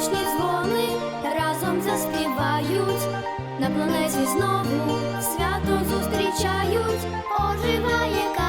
музичні дзвони разом заспівають, на планеті знову свято зустрічають, оживає.